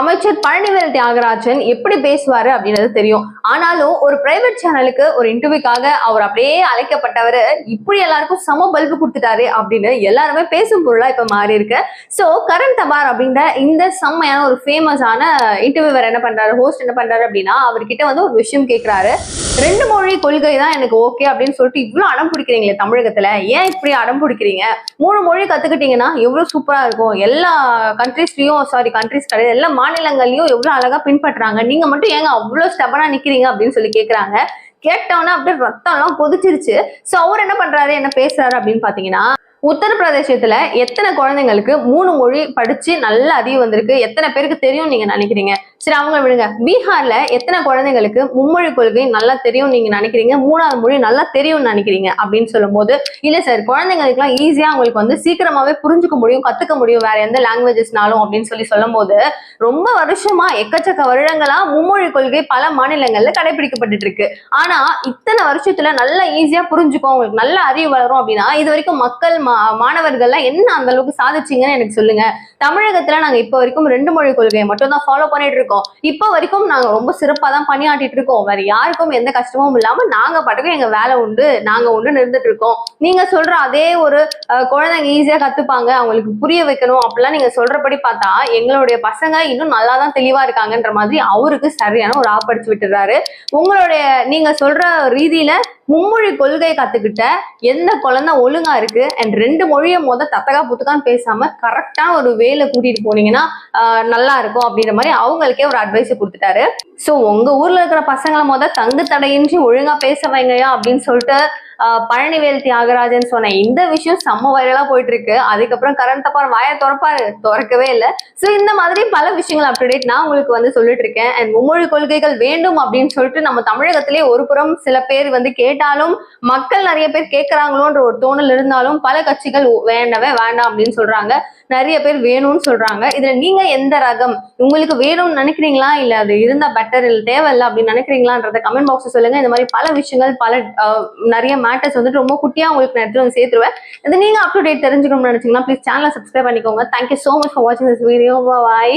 அமைச்சர் பழனிவேல் தியாகராஜன் எப்படி பேசுவாரு அப்படின்றது தெரியும். ஆனாலும் ஒரு பிரைவேட் சேனலுக்கு ஒரு இன்டர்வியூக்காக அவர் அப்படியே அழைக்கப்பட்டவர் இப்படி எல்லாருக்கும் சம பல்பு கொடுத்துட்டாரு அப்படின்னு எல்லாருமே பேசும் பொருளா இப்ப மாறி இருக்கு. சோ கரண் தபார் அப்படின்ற இந்த செம்மையான ஒரு ஃபேமஸான இன்டர்வியூவர் என்ன பண்றாரு ஹோஸ்ட் என்ன பண்றாரு அப்படின்னா அவர்கிட்ட வந்து ஒரு விஷயம் கேட்கிறாரு ரெண்டு மொழி கொள்கை தான் எனக்கு ஓகே அப்படின்னு சொல்லிட்டு இவ்வளவு அடம் பிடிக்கிறீங்களே தமிழகத்துல. ஏன் இப்படி அடம் பிடிக்கிறீங்க? மூணு மொழி கத்துக்கிட்டீங்கன்னா எவ்வளவு சூப்பரா இருக்கும். எல்லா கண்ட்ரீஸ்லயும் சாரி கண்ட்ரீஸ் கிடையாது எல்லா மாநிலங்கள்லயும் எவ்வளவு அழகா பின்பற்றாங்க நீங்க மட்டும் ஏங்க அவ்வளவு ஸ்டெபனா நிக்கிறீங்க அப்படின்னு சொல்லி கேக்குறாங்க. கேட்டவொன்னே அப்படியே ரத்தம் எல்லாம் கொதிச்சிருச்சு. சோ அவர் என்ன பண்றாரு? என்ன பேசுறாரு அப்படின்னு பாத்தீங்கன்னா உத்தரப்பிரதேசத்துல எத்தனை குழந்தைங்களுக்கு மூணு மொழி படிச்சு நல்ல அறிவு வந்திருக்கு? எத்தனை பேருக்கு தெரியும் நீங்க நினைக்கிறீங்க? சரி அவங்க விடுங்க. பீகார்ல எத்தனை குழந்தைங்களுக்கு மும்மொழி கொள்கை நல்லா தெரியும் நீங்க நினைக்கிறீங்க? மூணாவது மொழி நல்லா தெரியும்னு நினைக்கிறீங்க? அப்படின்னு சொல்லும்போது இல்ல சார் குழந்தைங்களுக்குலாம் ஈஸியா அவங்களுக்கு வந்து சீக்கிரமாவே புரிஞ்சுக்க முடியும் கத்துக்க முடியும் வேற எந்த லாங்குவேஜஸ்னாலும் அப்படின்னு சொல்லி சொல்லும்போது ரொம்ப வருஷமா எக்கச்சக்க வருடங்களா மும்மொழி கொள்கை பல மாநிலங்கள்ல கடைபிடிக்கப்பட்டு இருக்கு. ஆனா இத்தனை வருஷத்துல நல்லா ஈஸியா புரிஞ்சுக்கும் உங்களுக்கு நல்ல அறிவு வளரும் அப்படின்னா இது வரைக்கும் மக்கள் மாணவர்கள்லாம் என்ன அந்த அளவுக்கு சாதிச்சீங்கன்னு எனக்கு சொல்லுங்க. தமிழகத்துல நாங்க இப்ப வரைக்கும் ரெண்டு மொழி கொள்கையை மட்டும் தான் ஃபாலோ பண்ணிட்டு இருக்கோம். இப்ப வரைக்கும் நாங்க ரொம்ப சிறப்பா தான் பணியாற்றிட்டு இருக்கோம். வேற யாருக்கும் எந்த கஷ்டமும் இல்லாம நாங்க பாட்டுக்கும் எங்க வேலை உண்டு நாங்க உண்டு இருந்துட்டு இருக்கோம். நீங்க சொல்ற அதே ஒரு குழந்தைங்க ஈஸியா கத்துப்பாங்க. அவங்களுக்கு புரிய வைக்கணும். அப்படிலாம் நீங்க சொல்றபடி பார்த்தா எங்களுடைய பசங்க இன்னும் நல்லா தான் தெளிவா இருக்காங்கன்ற மாதிரி அவருக்கு சரியான ஒரு ஆப்படிச்சு விட்டுறாரு. உங்களுடைய நீங்க சொல்ற ரீதியில மும்மொழி கொள்கை கத்துக்கிட்ட எந்த குழந்தை ஒழுங்கா இருக்கு? அண்ட் ரெண்டு மொழியை முத தத்தகா புத்துக்கான்னு பேசாம கரெக்டா ஒரு வேலை கூட்டிட்டு போனீங்கன்னா நல்லா இருக்கும் அப்படின்ற மாதிரி அவங்களுக்கே ஒரு அட்வைஸ் கொடுத்துட்டாரு. ஸோ உங்க ஊர்ல இருக்கிற பசங்களை மொதல் தங்கு தடையின்றி ஒழுங்கா பேச வைங்கயா அப்படின்னு சொல்லிட்டு பழனிவேல் தியாகராஜன் சொன்ன இந்த விஷயம் செம்ம வைரலா போயிட்டு இருக்கு அதுக்கப்புறம் கரண் தப்பார் வாயை திறப்பாரு. திறக்கவே இல்லை. சோ இந்த மாதிரி பல விஷயங்கள் அப்டேட் நான் உங்களுக்கு வந்து சொல்லிட்டு இருக்கேன். அண்ட் மும்மொழி கொள்கைகள் வேண்டும் அப்படின்னு சொல்லிட்டு நம்ம தமிழகத்திலே ஒரு புறம் சில பேர் வந்து கேட்டாலும் மக்கள் நிறைய பேர் கேட்கறாங்களோன்ற ஒரு தோணல் இருந்தாலும் பல கட்சிகள் வேண்டவே வேண்டாம் அப்படின்னு சொல்றாங்க. நிறைய பேர் வேணும்னு சொல்றாங்க. இதுல நீங்க எந்த ரகம்? உங்களுக்கு வேணும்னு நினைக்கிறீங்களா? இல்ல அது இருந்தா பெட்டர் இல்ல தேவையில்லை அப்படின்னு நினைக்கிறீங்களான்றத கமெண்ட் பாக்ஸ் சொல்லுங்க. இந்த மாதிரி பல விஷயங்கள் பல நிறைய மேட்டர்ஸ் வந்துட்டு ரொம்ப குட்டியா உங்களுக்கு நான் எடுத்து வந்து சேர்த்துருவேன். இது நீங்க அப்டேட் டேட் தெரிஞ்சுக்கணும்னு நினைச்சீங்கன்னா ப்ளீஸ் சேனலை சப்ஸ்கிரைப் பண்ணிக்கோங்க. Thank you so much for வாட்சிங் திஸ் வீடியோ பாய்